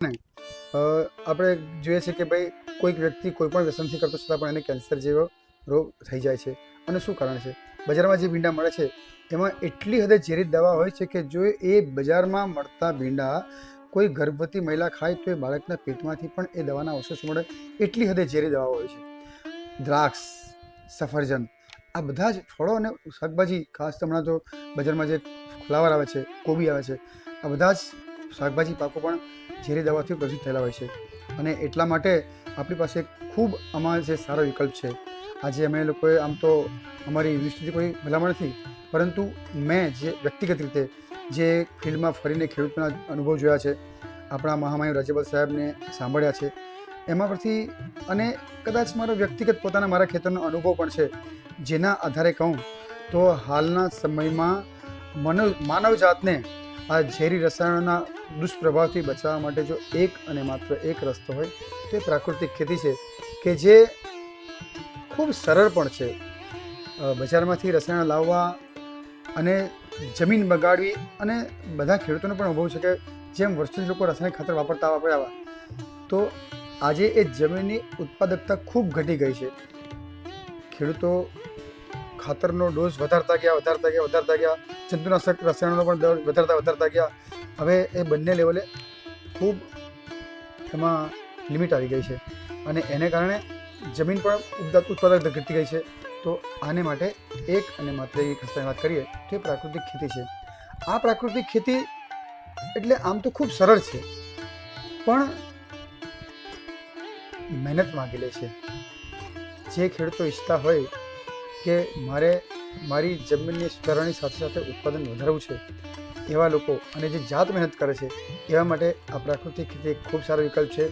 ને આપણે જોઈએ છે કે ભાઈ કોઈક વ્યક્તિ કોઈ પણ વ્યસનથી કરતો છતાં પણ એને કેન્સર જેવો રોગ થઈ જાય છે. અને શું કારણ છે? બજારમાં જે ભીંડા મળે છે, એમાં એટલી હદે ઝેરી દવા હોય છે કે જો એ બજારમાં મળતા ભીંડા કોઈ ગર્ભવતી મહિલા ખાય તો એ બાળકના પેટમાંથી પણ એ દવાના અવશેષ મળે, એટલી હદે ઝેરી દવાઓ હોય છે. દ્રાક્ષ, સફરજન, આ બધા જ ફળો અને શાકભાજી, ખાસ હમણાં તો બજારમાં જે ફ્લાવર આવે છે, કોબી આવે છે, આ બધા જ શાકભાજી પાકો પણ ઝેરી દવાથી પ્રદૂષિત થયેલા હોય છે. અને એટલા માટે આપણી પાસે ખૂબ આમાં જે સારો વિકલ્પ છે. આજે અમે લોકોએ આમ તો અમારી યુનિવર્સિટી કોઈ ભલામણ નથી, પરંતુ મેં જે વ્યક્તિગત રીતે જે ફિલ્ડમાં ફરીને ખેડૂતોના અનુભવ જોયા છે, આપણા મહામાયુ રાજ્યપાલ સાહેબને સાંભળ્યા છે, એમાં પરથી અને કદાચ મારો વ્યક્તિગત પોતાના મારા ખેતરનો અનુભવ પણ છે, જેના આધારે કહું તો હાલના સમયમાં માનવ માનવજાતને આ ઝેરી રસાયણોના દુષ્પ્રભાવથી બચાવવા માટે જો એક અને માત્ર એક રસ્તો હોય, તો એ પ્રાકૃતિક ખેતી છે, કે જે ખૂબ સરળ પણ છે. બજારમાંથી રસાયણ લાવવા અને જમીન બગાડવી અને બધા ખેડૂતોનો પણ અનુભવ છે કે જેમ વર્ષોથી લોકો રાસાયણિક ખાતર વાપરતા વાપર્યા તો આજે એ જમીનની ઉત્પાદકતા ખૂબ ઘટી ગઈ છે. ખેડૂતો ખાતરનો ડોઝ વધારતા ગયા વધારતા ગયા વધારતા ગયા. જંતુનાશક રસાયણોનો પણ વધારતા વધારતા ગયા. હવે એ બંને લેવલે ખૂબ એમાં લિમિટ આવી ગઈ છે. અને એને કારણે જમીન પણ ઉત્પાદક ઘટી ગઈ છે. તો આને માટે એક અને માત્ર એક રસ્તાની વાત કરીએ તો એ પ્રાકૃતિક ખેતી છે. આ પ્રાકૃતિક ખેતી એટલે આમ તો ખૂબ સરળ છે, પણ મહેનત માગી લે છે. જે ખેડૂતો ઈચ્છતા હોય કે મારે મારી જમીનની સુધારણાની સાથે સાથે ઉત્પાદન વધારવું છે એવા લોકો અને જે જાત મહેનત કરે છે એવા માટે આ પ્રાકૃતિક ખેતી ખૂબ સારો વિકલ્પ છે.